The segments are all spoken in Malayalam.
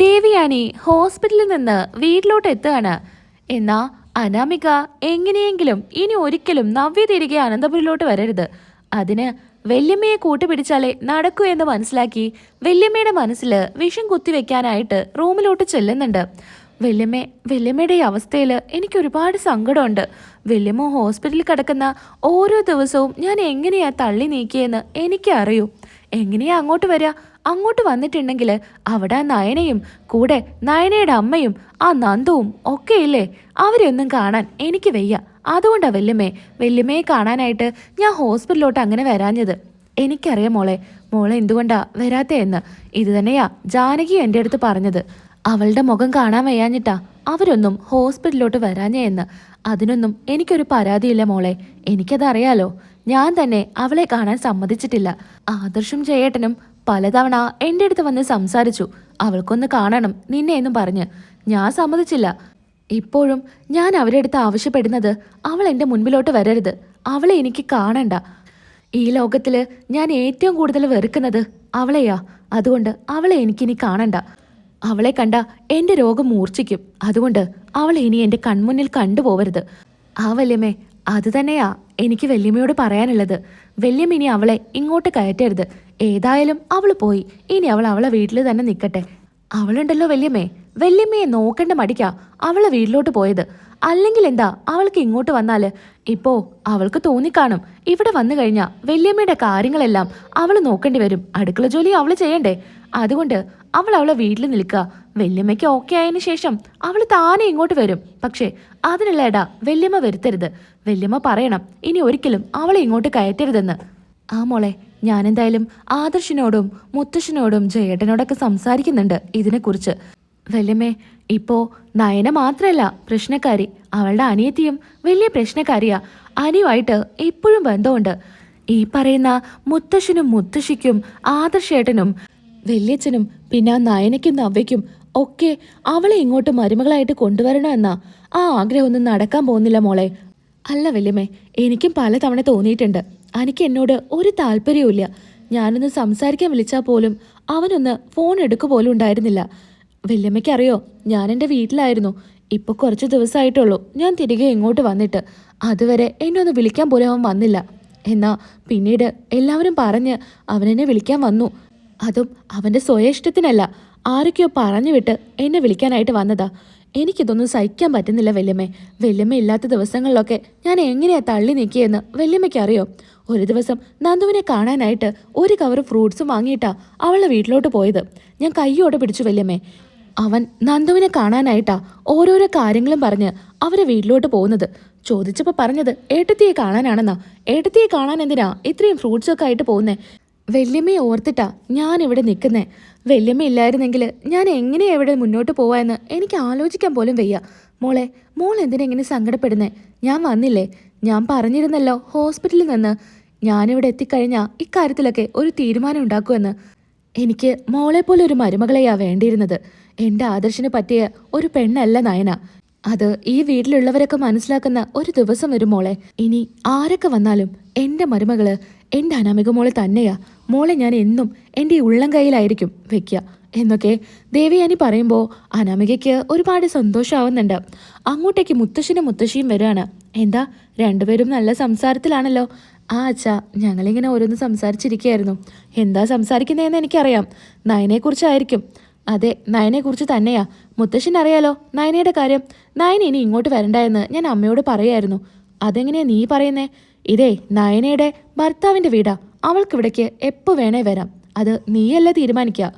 ദേവിയാനി ഹോസ്പിറ്റലിൽ നിന്ന് വീട്ടിലോട്ട് എത്തുകയാണ് എന്നാ അനാമിക എങ്ങനെയെങ്കിലും ഇനി ഒരിക്കലും നവ്യ തിരികെ അനന്തപുരിലോട്ട് വരരുത്. അതിന് വല്യമ്മയെ കൂട്ടുപിടിച്ചാലേ നടക്കൂ എന്ന് മനസ്സിലാക്കി വല്യമ്മയുടെ മനസ്സിൽ വിഷം കുത്തിവെക്കാനായിട്ട് റൂമിലോട്ട് ചെല്ലുന്നുണ്ട്. വല്യമ്മ വല്യമ്മയുടെ ഈ അവസ്ഥയിൽ എനിക്ക് ഒരുപാട് സങ്കടമുണ്ട്. വല്യമ്മ ഹോസ്പിറ്റലിൽ കിടക്കുന്ന ഓരോ ദിവസവും ഞാൻ എങ്ങനെയാ തള്ളി നീക്കിയെന്ന് എനിക്കറിയൂ. എങ്ങനെയാ അങ്ങോട്ട് വരിക അങ്ങോട്ട് വന്നിട്ടുണ്ടെങ്കിൽ അവിടെ നയനയും കൂടെ നയനയുടെ അമ്മയും ആ നന്ദവും ഒക്കെയില്ലേ? അവരെയൊന്നും കാണാൻ എനിക്ക് വയ്യ. അതുകൊണ്ടാ വെല്ലുമേ വല്യമ്മയെ കാണാനായിട്ട് ഞാൻ ഹോസ്പിറ്റലിലോട്ട് അങ്ങനെ വരാഞ്ഞത്. എനിക്കറിയാം മോളെ മോളെ എന്തുകൊണ്ടാ വരാത്തേ എന്ന്. ഇത് തന്നെയാ ജാനകി എന്റെ അടുത്ത് പറഞ്ഞത്. അവളുടെ മുഖം കാണാൻ വയ്യാഞ്ഞിട്ടാ അവരൊന്നും ഹോസ്പിറ്റലിലോട്ട് വരാഞ്ഞേ എന്ന്. അതിനൊന്നും എനിക്കൊരു പരാതിയില്ല മോളെ. എനിക്കതറിയാലോ? ഞാൻ തന്നെ അവളെ കാണാൻ സമ്മതിച്ചിട്ടില്ല. ആദർശും ചേട്ടനും പലതവണ എന്റെ അടുത്ത് വന്ന് സംസാരിച്ചു. അവൾക്കൊന്ന് കാണണം നിന്നെ എന്നും പറഞ്ഞ്. ഞാൻ സമ്മതിച്ചില്ല. ഇപ്പോഴും ഞാൻ അവരുടെ അടുത്ത് ആവശ്യപ്പെടുന്നത് അവൾ എന്റെ മുൻപിലോട്ട് വരരുത്. അവളെ എനിക്ക് കാണണ്ട. ഈ ലോകത്തിൽ ഞാൻ ഏറ്റവും കൂടുതൽ വെറുക്കുന്നത് അവളെയാ. അതുകൊണ്ട് അവളെ എനിക്കിനി കാണണ്ട. അവളെ കണ്ട എന്റെ രോഗം മൂർച്ഛിക്കും. അതുകൊണ്ട് അവളെ ഇനി എന്റെ കൺമുന്നിൽ കണ്ടുപോവരുത്. ആ വല്യമ്മേ അത് തന്നെയാ എനിക്ക് വല്യമ്മയോട് പറയാനുള്ളത്. വല്യമ്മ ഇനി അവളെ ഇങ്ങോട്ട് കയറ്റരുത്. ഏതായാലും അവൾ പോയി. ഇനി അവൾ അവളെ വീട്ടിൽ തന്നെ നിൽക്കട്ടെ അവളുണ്ടല്ലോ വല്യമ്മേ. വല്യമ്മയെ നോക്കേണ്ട മടിക്കാ അവളെ വീട്ടിലോട്ട് പോയത്. അല്ലെങ്കിൽ എന്താ അവൾക്ക് ഇങ്ങോട്ട് വന്നാൽ? ഇപ്പോ അവൾക്ക് തോന്നിക്കാണും. ഇവിടെ വന്നു കഴിഞ്ഞാൽ വല്യമ്മയുടെ കാര്യങ്ങളെല്ലാം അവൾ നോക്കേണ്ടി വരും. അടുക്കള ജോലി അവൾ ചെയ്യണ്ടേ? അതുകൊണ്ട് അവൾ അവളെ വീട്ടിൽ നിൽക്കുക. വല്യമ്മയ്ക്ക് ഓക്കെ ആയതിനു ശേഷം അവൾ താനെ ഇങ്ങോട്ട് വരും. പക്ഷേ അതിനുള്ള ഇട വല്യമ്മ വരുത്തരുത്. വല്യമ്മ പറയണം ഇനി ഒരിക്കലും അവളെ ഇങ്ങോട്ട് കയറ്റരുതെന്ന്. ആ മോളെ ഞാനെന്തായാലും ആദർശിനോടും മുത്തശ്ശനോടും ജയേട്ടനോടൊക്കെ സംസാരിക്കുന്നുണ്ട് ഇതിനെക്കുറിച്ച്. വല്യമ്മേ ഇപ്പോ നയന മാത്രമല്ല പ്രശ്നക്കാരി. അവളുടെ അനിയത്തിയും വലിയ പ്രശ്നക്കാരിയാ. അനിയുമായിട്ട് ഇപ്പോഴും ബന്ധമുണ്ട്. ഈ പറയുന്ന മുത്തശ്ശനും മുത്തശ്ശിക്കും ആദർശേട്ടനും വല്യച്ഛനും പിന്നെ നയനയ്ക്കും നവ്യയ്ക്കും ഒക്കെ അവളെ ഇങ്ങോട്ട് മരുമകളായിട്ട് കൊണ്ടുവരണമെന്നാ ആ ആഗ്രഹമൊന്നും നടക്കാൻ പോകുന്നില്ല മോളെ. അല്ല വല്യമ്മേ എനിക്കും പലതവണ തോന്നിയിട്ടുണ്ട്. എനിക്ക് എന്നോട് ഒരു താല്പര്യവുമില്ല. ഞാനൊന്ന് സംസാരിക്കാൻ വിളിച്ചാൽ പോലും അവനൊന്ന് ഫോൺ എടുക്കു പോലും ഉണ്ടായിരുന്നില്ല. വല്യമ്മയ്ക്കറിയോ ഞാൻ എന്റെ വീട്ടിലായിരുന്നു. ഇപ്പോൾ കുറച്ച് ദിവസമായിട്ടുള്ളൂ ഞാൻ തിരികെ ഇങ്ങോട്ട് വന്നിട്ട്. അതുവരെ എന്നെ ഒന്ന് വിളിക്കാൻ പോലും അവൻ വന്നില്ല. എന്നാ പിന്നീട് എല്ലാവരും പറഞ്ഞ് അവനെന്നെ വിളിക്കാൻ വന്നു. അതും അവന്റെ അവന്റെ സ്വയഷ്ടത്തിനല്ല ആരൊക്കെയോ പറഞ്ഞു വിട്ട് എന്നെ വിളിക്കാനായിട്ട് വന്നതാ. എനിക്കിതൊന്നും സഹിക്കാൻ പറ്റുന്നില്ല വല്യമ്മേ. വല്യമ്മ ഇല്ലാത്ത ദിവസങ്ങളിലൊക്കെ ഞാൻ എങ്ങനെയാ തള്ളി നീക്കിയെന്ന് വല്യമ്മയ്ക്ക് അറിയോ? ഒരു ദിവസം നന്ദുവിനെ കാണാനായിട്ട് ഒരു കവർ ഫ്രൂട്ട്സും വാങ്ങിയിട്ടാ അവളുടെ വീട്ടിലോട്ട് പോയത്. ഞാൻ കൈയോടെ പിടിച്ചു വല്യമ്മേ. അവൻ നന്ദുവിനെ കാണാനായിട്ടാ ഓരോരോ കാര്യങ്ങളും പറഞ്ഞ് അവരെ വീട്ടിലോട്ട് പോകുന്നത് ചോദിച്ചപ്പോൾ പറഞ്ഞത് ഏട്ടത്തിയെ കാണാനാണെന്നാ. ഏട്ടത്തിയെ കാണാൻ എന്തിനാ ഇത്രയും ഫ്രൂട്ട്സൊക്കെ ആയിട്ട് പോകുന്നേ വല്യമ്മയെ ഓർത്തിട്ടാ ഞാനിവിടെ നിൽക്കുന്നേ. വല്യമ്മ ഇല്ലായിരുന്നെങ്കിൽ ഞാൻ എങ്ങനെ എവിടെ മുന്നോട്ട് പോവാമെന്ന് എനിക്ക് ആലോചിക്കാൻ പോലും വയ്യ. മോളെ മോൾ എന്തിനെങ്ങനെ സങ്കടപ്പെടുന്നേ? ഞാൻ വന്നില്ലേ? ഞാൻ പറഞ്ഞിരുന്നല്ലോ ഹോസ്പിറ്റലിൽ നിന്ന്. ഞാനിവിടെ എത്തിക്കഴിഞ്ഞാൽ ഇക്കാര്യത്തിലൊക്കെ ഒരു തീരുമാനം ഉണ്ടാക്കുമെന്ന് എനിക്ക് മോളെ പോലെ ഒരു മരുമകളെയാ വേണ്ടിയിരുന്നത്. എന്റെ ആദർശന് പറ്റിയ ഒരു പെണ്ണല്ല നയന. അത് ഈ വീട്ടിലുള്ളവരൊക്കെ മനസ്സിലാക്കുന്ന ഒരു ദിവസം വരും മോളെ. ഇനി ആരൊക്കെ വന്നാലും എന്റെ മരുമകൾ എന്റെ അനാമിക മോളെ തന്നെയാ. മോളെ ഞാൻ എന്നും എന്റെ ഉള്ളം കയ്യിലായിരിക്കും വെക്കുക എന്നൊക്കെ ദേവയാനി പറയുമ്പോൾ അനാമികയ്ക്ക് ഒരുപാട് സന്തോഷമാവുന്നുണ്ട് അങ്ങോട്ടേക്ക് മുത്തശ്ശനും മുത്തശ്ശിയും വരികയാണ് എന്താ രണ്ടുപേരും നല്ല സംസാരത്തിലാണല്ലോ. ആ അച്ഛാ ഞങ്ങളിങ്ങനെ ഓരോന്ന് സംസാരിച്ചിരിക്കുകയായിരുന്നു. എന്താ സംസാരിക്കുന്നതെന്ന് എനിക്കറിയാം. നയനെക്കുറിച്ചായിരിക്കും അതെ നയനെക്കുറിച്ച് തന്നെയാ. മുത്തശ്ശൻ അറിയാലോ നയനയുടെ കാര്യം. നയന ഇനി ഇങ്ങോട്ട് വരണ്ട ഞാൻ അമ്മയോട് പറയായിരുന്നു. അതെങ്ങനെയാ നീ പറയുന്നേ? ഇതേ നയനയുടെ ഭർത്താവിന്റെ വീടാ. അവൾക്കിവിടേക്ക് എപ്പോ വേണേ വരാം. അത് നീയല്ല തീരുമാനിക്കുക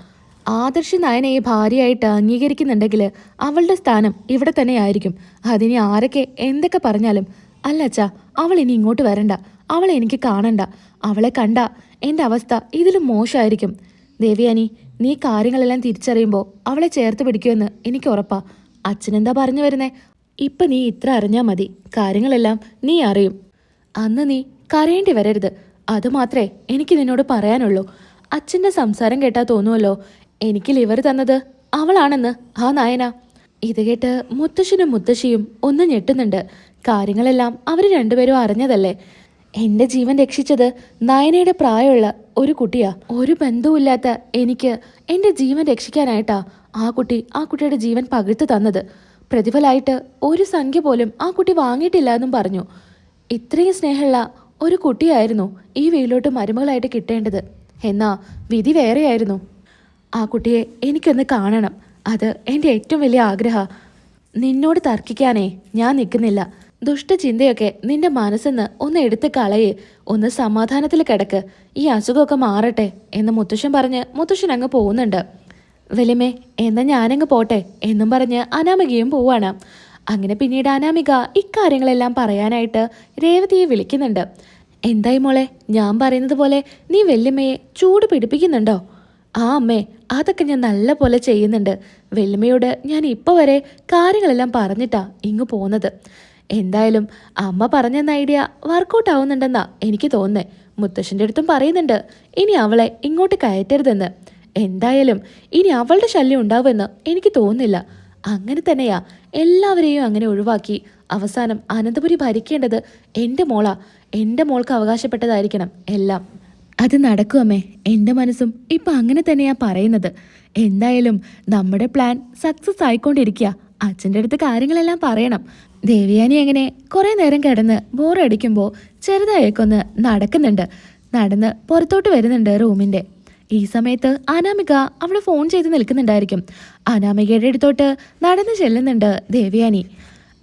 ആദർശ് നയനയെ ഭാര്യയായിട്ട് അംഗീകരിക്കുന്നുണ്ടെങ്കിൽ അവളുടെ സ്ഥാനം ഇവിടെ തന്നെയായിരിക്കും അതിനി ആരൊക്കെ എന്തൊക്കെ പറഞ്ഞാലും അല്ല അച്ഛാ അവൾ ഇനി ഇങ്ങോട്ട് വരണ്ട. അവളെ എനിക്ക് കാണണ്ട. അവളെ കണ്ട എന്റെ അവസ്ഥ ഇതിലും മോശമായിരിക്കും. ദേവിയാനി നീ കാര്യങ്ങളെല്ലാം തിരിച്ചറിയുമ്പോൾ അവളെ ചേർത്ത് പിടിക്കുമെന്ന് എനിക്ക് ഉറപ്പാ. അച്ഛനെന്താ പറഞ്ഞു വരുന്നേ? ഇപ്പൊ നീ ഇത്ര അറിഞ്ഞാൽ മതി. കാര്യങ്ങളെല്ലാം നീ അറിയും. അന്ന് നീ കരയേണ്ടി വരരുത്. അതുമാത്രേ എനിക്ക് നിന്നോട് പറയാനുള്ളൂ. അച്ഛന്റെ സംസാരം കേട്ടാ തോന്നുമല്ലോ എനിക്ക് ലിവർ തന്നത് അവളാണെന്ന് ആ നായന. ഇത് കേട്ട് മുത്തശ്ശനും മുത്തശ്ശിയും ഒന്ന് ഞെട്ടുന്നുണ്ട്. കാര്യങ്ങളെല്ലാം അവർ രണ്ടുപേരും അറിഞ്ഞതല്ലേ? എന്റെ ജീവൻ രക്ഷിച്ചത് നയനയുടെ പ്രായമുള്ള ഒരു കുട്ടിയാ. ഒരു ബന്ധവുമില്ലാത്ത എനിക്ക് എന്റെ ജീവൻ രക്ഷിക്കാനായിട്ടാ ആ കുട്ടി ആ കുട്ടിയുടെ ജീവൻ പകർത്തു തന്നത്. പ്രതിഫലായിട്ട് ഒരു സംഖ്യ പോലും ആ കുട്ടി വാങ്ങിയിട്ടില്ല എന്നും പറഞ്ഞു. ഇത്രയും സ്നേഹമുള്ള ഒരു കുട്ടിയായിരുന്നു ഈ വീട്ടിലോട്ട് മരുമകളായിട്ട് കിട്ടേണ്ടത്. എന്നാ വിധി വേറെയായിരുന്നു. ആ കുട്ടിയെ എനിക്കൊന്ന് കാണണം. അത് എന്റെ ഏറ്റവും വലിയ ആഗ്രഹ. നിന്നോട് തർക്കിക്കാനേ ഞാൻ നിൽക്കുന്നില്ല. ദുഷ്ടചിന്തയൊക്കെ നിന്റെ മനസ്സെന്ന് ഒന്ന് എടുത്ത് കളയേ. ഒന്ന് സമാധാനത്തിൽ കിടക്ക്. ഈ അസുഖമൊക്കെ മാറട്ടെ എന്ന് മുത്തശ്ശൻ പറഞ്ഞ് മുത്തശ്ശൻ അങ്ങ് പോകുന്നുണ്ട്. വലിമേ എന്നാ ഞാനങ്ങ് പോട്ടെ എന്നും പറഞ്ഞ് അനാമികയും പോവാണ്. അങ്ങനെ പിന്നീട് അനാമിക ഇക്കാര്യങ്ങളെല്ലാം പറയാനായിട്ട് രേവതിയെ വിളിക്കുന്നുണ്ട്. എന്തായി മോളെ ഞാൻ പറയുന്നത് പോലെ നീ വെല്ലുമ്മയെ ചൂട് പിടിപ്പിക്കുന്നുണ്ടോ? ആ അമ്മേ അതൊക്കെ ഞാൻ നല്ല പോലെ ചെയ്യുന്നുണ്ട്. വെല്ലുമ്മയോട് ഞാൻ ഇപ്പോൾ വരെ കാര്യങ്ങളെല്ലാം പറഞ്ഞിട്ടാ ഇങ്ങ് പോകുന്നത് എന്തായാലും അമ്മ പറഞ്ഞെന്ന ഐഡിയ വർക്കൗട്ട് ആവുന്നുണ്ടെന്നാ എനിക്ക് തോന്നുന്നേ. മുത്തശ്ശന്റെ അടുത്തും പറയുന്നുണ്ട് ഇനി അവളെ ഇങ്ങോട്ട് കയറ്റരുതെന്ന്. എന്തായാലും ഇനി അവളുടെ ശല്യം ഉണ്ടാവുമെന്ന് എനിക്ക് തോന്നുന്നില്ല. അങ്ങനെ തന്നെയാ എല്ലാവരെയും അങ്ങനെ ഒഴിവാക്കി അവസാനം അനന്തപുരി ഭരിക്കേണ്ടത് എന്റെ മോളാ. എന്റെ മോൾക്ക് അവകാശപ്പെട്ടതായിരിക്കണം എല്ലാം. അത് നടക്കും അമ്മേ. എന്റെ മനസ്സും ഇപ്പം അങ്ങനെ തന്നെയാ പറയുന്നത്. എന്തായാലും നമ്മുടെ പ്ലാൻ സക്സസ് ആയിക്കൊണ്ടിരിക്കുക അച്ഛന്റെ അടുത്ത് കാര്യങ്ങളെല്ലാം പറയണം. ദേവിയാനി അങ്ങനെ കുറേ നേരം കിടന്ന് ബോറടിക്കുമ്പോൾ ചെറുതായേക്കൊന്ന് നടക്കുന്നുണ്ട്. നടന്ന് പുറത്തോട്ട് വരുന്നുണ്ട് റൂമിന്റെ. ഈ സമയത്ത് അനാമിക അവിടെ ഫോൺ ചെയ്ത് നിൽക്കുന്നുണ്ടായിരിക്കും. അനാമികയുടെ അടുത്തോട്ട് നടന്നു ചെല്ലുന്നുണ്ട് ദേവയാനി.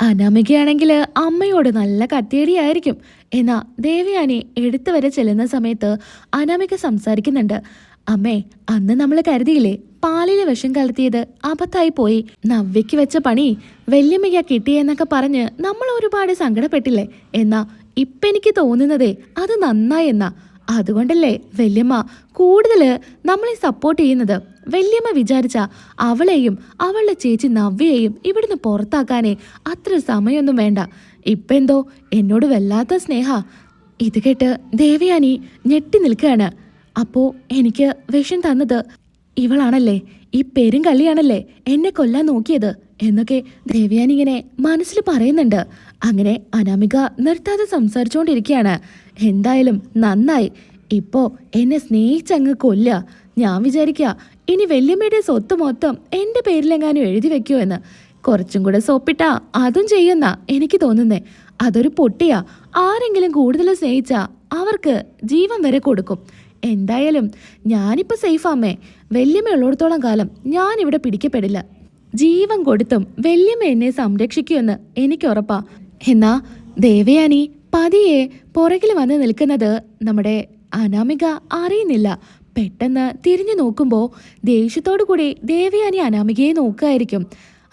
അനാമികയാണെങ്കിൽ അമ്മയോട് നല്ല കത്തിയടിയായിരിക്കും. എന്നാ ദേവയാനി എടുത്തു വരെ ചെല്ലുന്ന സമയത്ത് അനാമിക സംസാരിക്കുന്നുണ്ട്. അമ്മേ അന്ന് നമ്മൾ കരുതിയില്ലേ പാലിലെ വിഷം കലർത്തിയത് അബദ്ധായി പോയി. നവ്യയ്ക്ക് വെച്ച പണി വല്യമ്മയ്ക്ക കിട്ടിയെന്നൊക്കെ പറഞ്ഞ് നമ്മൾ ഒരുപാട് സങ്കടപ്പെട്ടില്ലേ? എന്നാ ഇപ്പെനിക്ക് തോന്നുന്നതേ അത് നന്നായി എന്നാ. അതുകൊണ്ടല്ലേ വല്യമ്മ കൂടുതൽ നമ്മളെ സപ്പോർട്ട് ചെയ്യുന്നത്? വല്യമ്മ വിചാരിച്ച അവളെയും അവളുടെ ചേച്ചി നവ്യയെയും ഇവിടുന്ന് പുറത്താക്കാനേ അത്ര സമയമൊന്നും വേണ്ട. ഇപ്പെന്തോ എന്നോട് വല്ലാത്ത സ്നേഹ. ഇത് കേട്ട് ദേവയാനി ഞെട്ടി നിൽക്കുകയാണ്. അപ്പോ എനിക്ക് വിഷം തന്നത് ഇവളാണല്ലേ? ഈ പെരും കളിയാണല്ലേ എന്നെ കൊല്ലാൻ നോക്കിയത്? എന്നൊക്കെ ദേവയാനി ഇങ്ങനെ മനസ്സിൽ പറയുന്നുണ്ട്. അങ്ങനെ അനാമിക നിർത്താതെ സംസാരിച്ചുകൊണ്ടിരിക്കുകയാണ് എന്തായാലും നന്നായി. ഇപ്പോ എന്നെ സ്നേഹിച്ചങ്ങ് കൊല്ല ഞാൻ വിചാരിക്കുക ഇനി വല്യമ്മയുടെ സ്വത്ത് മൊത്തം എന്റെ പേരിലെങ്ങാനും എഴുതി വെക്കുമോ എന്ന്. കുറച്ചും കൂടെ സോപ്പിട്ടാ അതും ചെയ്യുന്ന എനിക്ക് തോന്നുന്നേ. അതൊരു പൊട്ടിയാ. ആരെങ്കിലും കൂടുതൽ സ്നേഹിച്ചാ അവർക്ക് ജീവൻ വരെ കൊടുക്കും. എന്തായാലും ഞാനിപ്പോ സേഫ് വല്യമ്മ ഉള്ളിടത്തോളം കാലം ഞാൻ ഇവിടെ പിടിക്കപ്പെടില്ല. ജീവൻ കൊടുത്തും വല്യമ്മ എന്നെ സംരക്ഷിക്കുമെന്ന് എനിക്ക് ഉറപ്പാ എന്നാ ദേവയാനി പതിയെ പുറകിൽ വന്ന് നിൽക്കുന്നത് നമ്മുടെ അനാമിക അറിയുന്നില്ല. പെട്ടെന്ന് തിരിഞ്ഞു നോക്കുമ്പോൾ ദേഷ്യത്തോടു കൂടി ദേവയാനി അനാമികയെ നോക്കുകയായിരിക്കും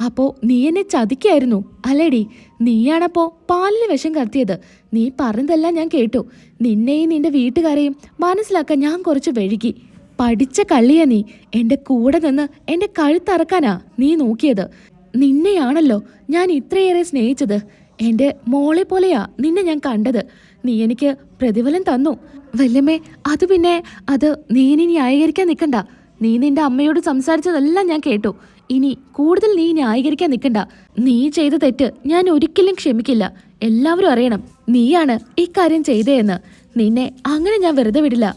അപ്പോ നീ എന്നെ ചതിക്കായിരുന്നു അല്ലേടി? നീയാണപ്പോ പാലിന് വിഷം കത്തിയത്. നീ പറഞ്ഞതെല്ലാം ഞാൻ കേട്ടു. നിന്നെയും നിന്റെ വീട്ടുകാരെയും മനസ്സിലാക്കാൻ ഞാൻ കുറച്ച് വഴുകി. പഠിച്ച കള്ളിയ നീ. എന്റെ കൂടെ നിന്ന് എന്റെ കഴുത്തറക്കാനാ നീ നോക്കിയത്. നിന്നെയാണല്ലോ ഞാൻ ഇത്രയേറെ സ്നേഹിച്ചത്. എന്റെ മോളെ പോലെയാ നിന്നെ ഞാൻ കണ്ടത്. നീ എനിക്ക് പ്രതിഫലം തന്നു. വല്യമ്മേ അത് പിന്നെ അത് നീ ഇനി ന്യായീകരിക്കാൻ നിൽക്കണ്ട നീ നിന്റെ അമ്മയോട് സംസാരിച്ചതെല്ലാം ഞാൻ കേട്ടു. ഇനി കൂടുതൽ നീ ന്യായീകരിക്കാൻ നിൽക്കണ്ട നീ ചെയ്ത തെറ്റ് ഞാൻ ഒരിക്കലും ക്ഷമിക്കില്ല. എല്ലാവരും അറിയണം നീയാണ് ഇക്കാര്യം ചെയ്തതെന്ന്. നിന്നെ അങ്ങനെ ഞാൻ വെറുതെ വിടില്ല.